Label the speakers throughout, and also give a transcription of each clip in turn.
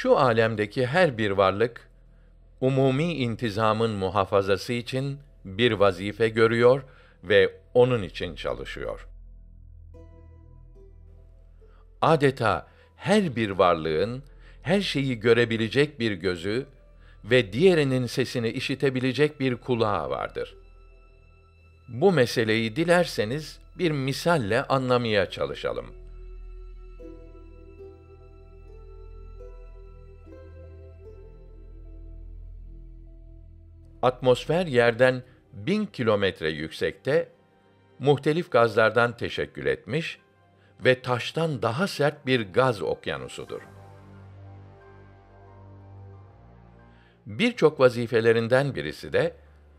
Speaker 1: Şu alemdeki her bir varlık umumi intizamın muhafazası için bir vazife görüyor ve onun için çalışıyor. Adeta her bir varlığın her şeyi görebilecek bir gözü ve diğerinin sesini işitebilecek bir kulağı vardır. Bu meseleyi dilerseniz bir misalle anlamaya çalışalım. Atmosfer yerden bin kilometre yüksekte, muhtelif gazlardan teşekkül etmiş ve taştan daha sert bir gaz okyanusudur. Birçok vazifelerinden birisi de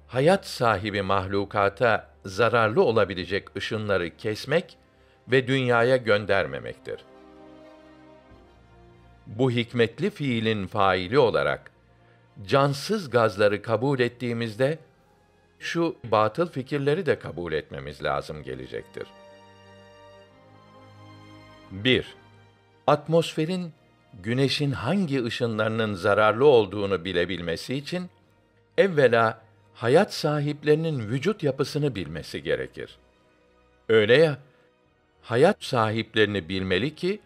Speaker 1: hayat sahibi mahlukata zararlı olabilecek ışınları kesmek ve dünyaya göndermemektir. Bu hikmetli fiilin faili olarak cansız gazları kabul ettiğimizde şu batıl fikirleri de kabul etmemiz lazım gelecektir. 1. Atmosferin güneşin hangi ışınlarının zararlı olduğunu bilebilmesi için evvela hayat sahiplerinin vücut yapısını bilmesi gerekir. Öyle ya, hayat sahiplerini bilmeli ki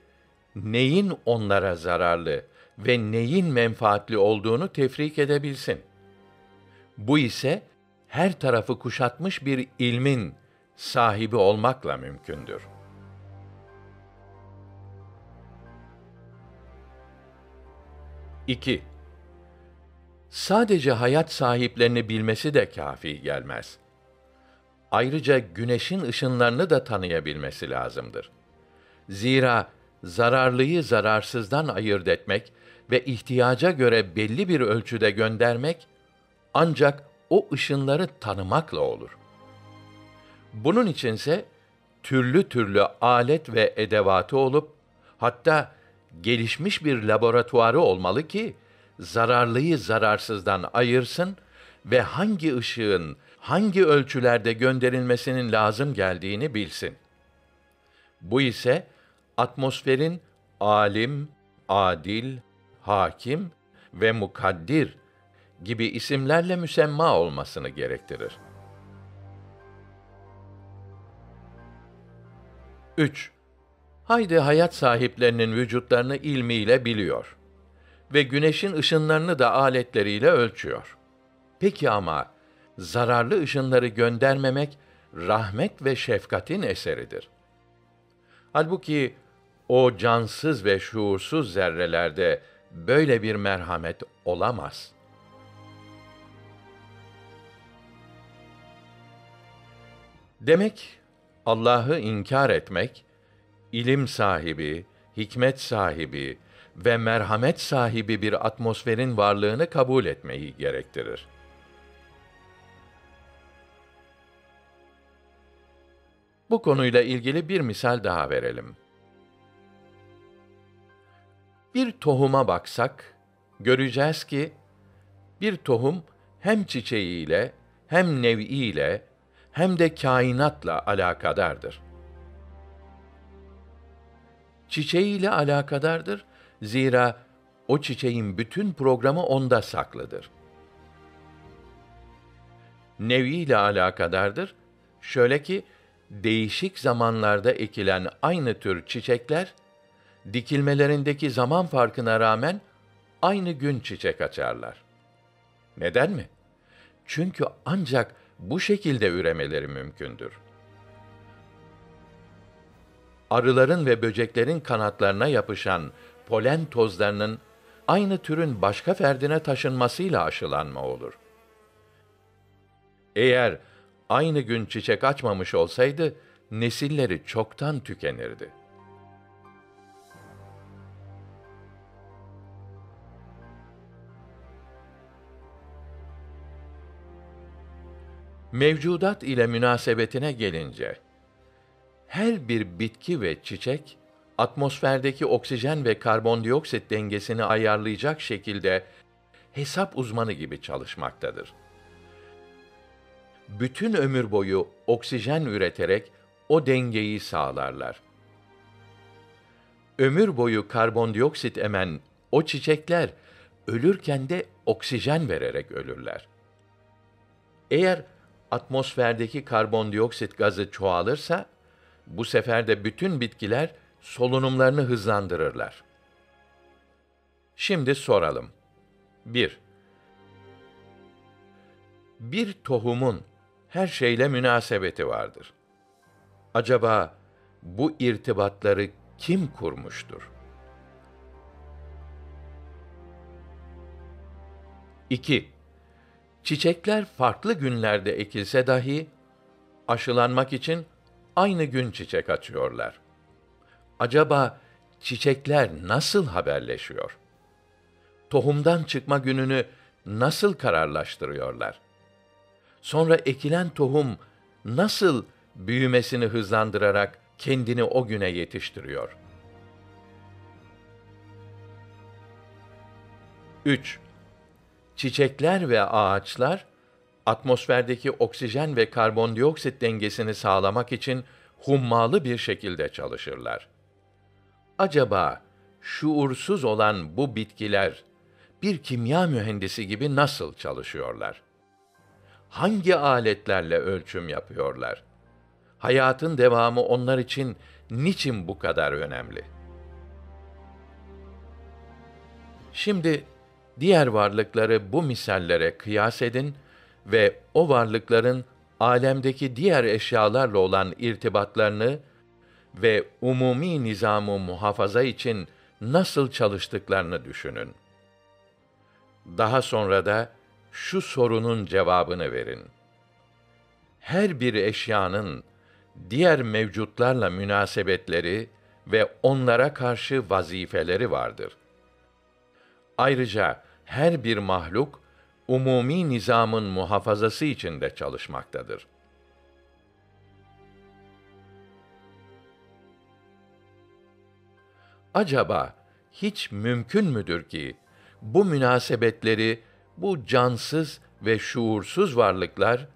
Speaker 1: neyin onlara zararlı ve neyin menfaatli olduğunu tefrik edebilsin. Bu ise her tarafı kuşatmış bir ilmin sahibi olmakla mümkündür. 2. Sadece hayat sahiplerini bilmesi de kafi gelmez. Ayrıca güneşin ışınlarını da tanıyabilmesi lazımdır. Zira zararlıyı zararsızdan ayırt etmek ve ihtiyaca göre belli bir ölçüde göndermek ancak o ışınları tanımakla olur. Bunun içinse türlü türlü alet ve edevatı olup hatta gelişmiş bir laboratuvarı olmalı ki zararlıyı zararsızdan ayırsın ve hangi ışığın hangi ölçülerde gönderilmesinin lazım geldiğini bilsin. Bu ise atmosferin alim, adil, hakim ve mukaddir gibi isimlerle müsemma olmasını gerektirir. 3. Haydi hayat sahiplerinin vücutlarını ilmiyle biliyor ve güneşin ışınlarını da aletleriyle ölçüyor. Peki ama zararlı ışınları göndermemek rahmet ve şefkatin eseridir. Halbuki o cansız ve şuursuz zerrelerde böyle bir merhamet olamaz. Demek Allah'ı inkar etmek ilim sahibi, hikmet sahibi ve merhamet sahibi bir atmosferin varlığını kabul etmeyi gerektirir. Bu konuyla ilgili bir misal daha verelim. Bir tohuma baksak, göreceğiz ki bir tohum hem çiçeğiyle, hem nev'iyle, hem de kainatla alakadardır. Çiçeğiyle alakadardır, zira o çiçeğin bütün programı onda saklıdır. Neviyle alakadardır, şöyle ki, değişik zamanlarda ekilen aynı tür çiçekler, dikilmelerindeki zaman farkına rağmen aynı gün çiçek açarlar. Neden mi? Çünkü ancak bu şekilde üremeleri mümkündür. Arıların ve böceklerin kanatlarına yapışan polen tozlarının aynı türün başka ferdine taşınmasıyla aşılanma olur. Eğer aynı gün çiçek açmamış olsaydı nesilleri çoktan tükenirdi. Mevcudat ile münasebetine gelince her bir bitki ve çiçek atmosferdeki oksijen ve karbondioksit dengesini ayarlayacak şekilde hesap uzmanı gibi çalışmaktadır. Bütün ömür boyu oksijen üreterek o dengeyi sağlarlar. Ömür boyu karbondioksit emen O çiçekler ölürken de oksijen vererek ölürler. Eğer atmosferdeki karbondioksit gazı çoğalırsa bu sefer de bütün bitkiler solunumlarını hızlandırırlar. Şimdi soralım. 1. Bir tohumun her şeyle münasebeti vardır. Acaba bu irtibatları kim kurmuştur? 2. Çiçekler farklı günlerde ekilse dahi aşılanmak için aynı gün çiçek açıyorlar. Acaba çiçekler nasıl haberleşiyor? Tohumdan çıkma gününü nasıl kararlaştırıyorlar? Sonra ekilen tohum nasıl büyümesini hızlandırarak kendini o güne yetiştiriyor? 3. Çiçekler ve ağaçlar atmosferdeki oksijen ve karbondioksit dengesini sağlamak için hummalı bir şekilde çalışırlar. Acaba şuursuz olan bu bitkiler bir kimya mühendisi gibi nasıl çalışıyorlar? Hangi aletlerle ölçüm yapıyorlar? Hayatın devamı onlar için niçin bu kadar önemli? Şimdi diğer varlıkları bu misallere kıyas edin ve o varlıkların alemdeki diğer eşyalarla olan irtibatlarını ve umumi nizamı muhafaza için nasıl çalıştıklarını düşünün. Daha sonra da şu sorunun cevabını verin. Her bir eşyanın diğer mevcutlarla münasebetleri ve onlara karşı vazifeleri vardır. Ayrıca her bir mahluk umumi nizamın muhafazası için de çalışmaktadır. Acaba hiç mümkün müdür ki bu münasebetleri bu cansız ve şuursuz varlıklar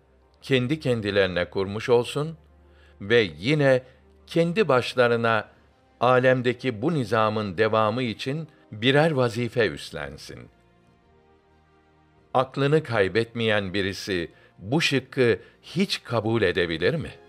Speaker 1: kendi kendilerine kurmuş olsun ve yine kendi başlarına alemdeki bu nizamın devamı için birer vazife üstlensin. Aklını kaybetmeyen birisi bu şıkkı hiç kabul edebilir mi?'